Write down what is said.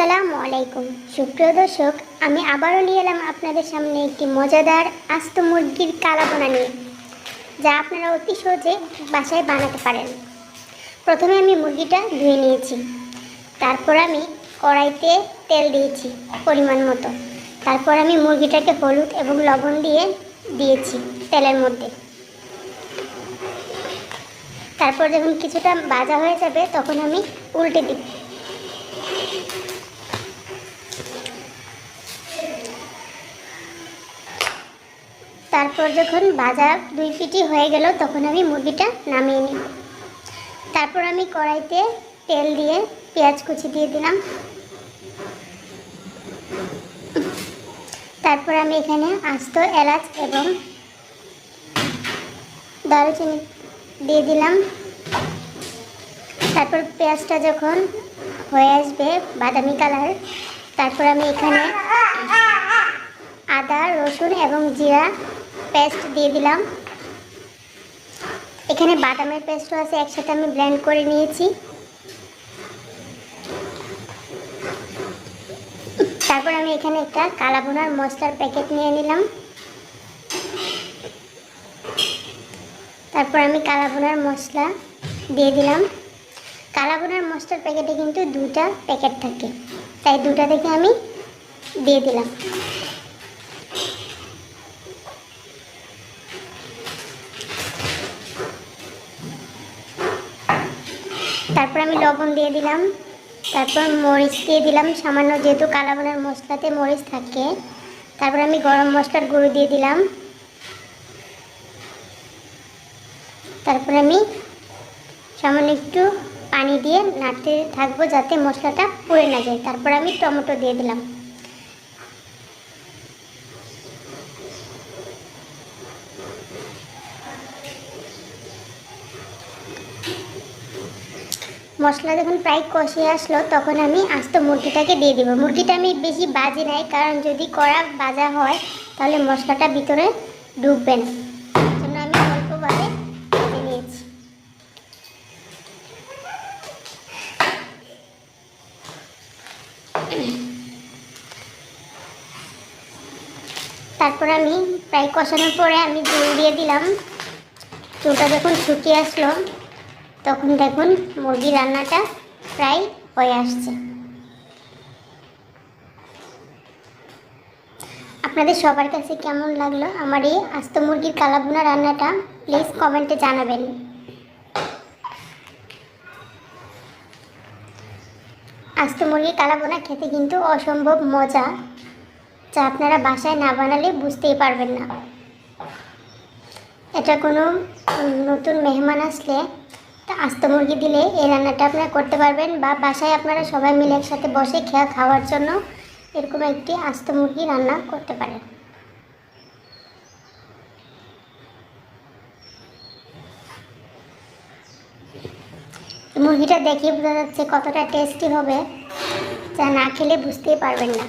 আসসালামু আলাইকুম। সুপ্রিয় দর্শক, আমি আবারও নিয়ে এলাম আপনাদের সামনে একটি মজাদার আস্ত মুরগির কালাবোনা নিয়ে, যা আপনারা অতি সহজে বাসায় বানাতে পারেন। প্রথমে আমি মুরগিটা ধুয়ে নিয়েছি। তারপর আমি কড়াইতে তেল দিয়েছি পরিমাণ মতো। তারপর আমি মুরগিটাকে হলুদ এবং লবণ দিয়ে দিয়েছি তেলের মধ্যে। তারপর যখন কিছুটা ভাজা হয়ে যাবে, তখন আমি উল্টে দিই। তারপর যখন ভাজা দুই পিটি হয়ে গেল, তখন আমি মুরগিটা নামিয়ে নিই তারপর আমি কড়াইতে তেল দিয়ে পেঁয়াজ কুচি দিয়ে দিলাম। তারপর আমি এখানে আস্ত এলাচ এবং দারুচিনি দিয়ে দিলাম। তারপর পেঁয়াজটা যখন হয়ে আসবে বাদামি কালার, তারপর আমি এখানে আদা, রসুন এবং জিরা পেস্ট দিয়ে দিলাম। এখানে বাদামের পেস্টও আছে, একসাথে আমি ব্লেন্ড করে নিয়েছি। তারপর আমি এখানে একটা কালাবোনার মশলার প্যাকেট নিয়ে নিলাম। তারপর আমি কালাবোনার মশলা দিয়ে দিলাম। কালাবোনার মশলার প্যাকেটে কিন্তু দুটা প্যাকেট থাকে, তাই দুটা থেকে আমি দিয়ে দিলাম। তারপর আমি লবণ দিয়ে দিলাম। তারপর মরিচ দিয়ে দিলাম। সামান্য যেহেতু কালাবোনার মশলাতে মরিচ থাকে। তারপর আমি গরম মশলার গুঁড়ো দিয়ে দিলাম। তারপর আমি সামান্য একটু পানি দিয়ে নাড়তে থাকব যাতে মশলাটা পুড়ে না যায়। তারপর আমি টমেটো দিয়ে দিলাম। মশলা যখন প্রায় কষে আসলো, তখন আমি আস্ত মুরগিটাকে দিয়ে দেবো। মুরগিটা আমি বেশি বাজি নাই, কারণ যদি কড়া বাজা হয়, তাহলে মশলাটা ভিতরে ঢুকবে না। আমি অল্পভাবে নিয়েছি। তারপর আমি প্রায় কষানোর পরে আমি জল দিয়ে দিলাম। চুলটা যখন শুকিয়ে আসলো তখন দেখুন মুরগি রান্নাটা প্রায় হয়ে আসছে। আপনাদের সবার কাছে কেমন লাগল আমার এই আস্ত মুরগির কালাভুনা রান্নাটা? প্লিজ কমেন্টে জানাবেন। আস্ত মুরগির কালাবোনা খেতে কিন্তু অসম্ভব মজা, যা আপনারা বাসায় না বানালে বুঝতেই পারবেন না। এটা কোনো নতুন মেহমান আসলে আস্ত মুরগি দিলে এই রান্নাটা আপনারা করতে পারবেন বা বাসায় আপনারা সবাই মিলে একসাথে বসে খেয়া খাওয়ার জন্য এরকম একটি আস্ত মুরগি রান্না করতে পারেন। মুরগিটা দেখে বোঝা যাচ্ছে কতটা টেস্টি হবে, যা না খেলে বুঝতেই পারবেন না।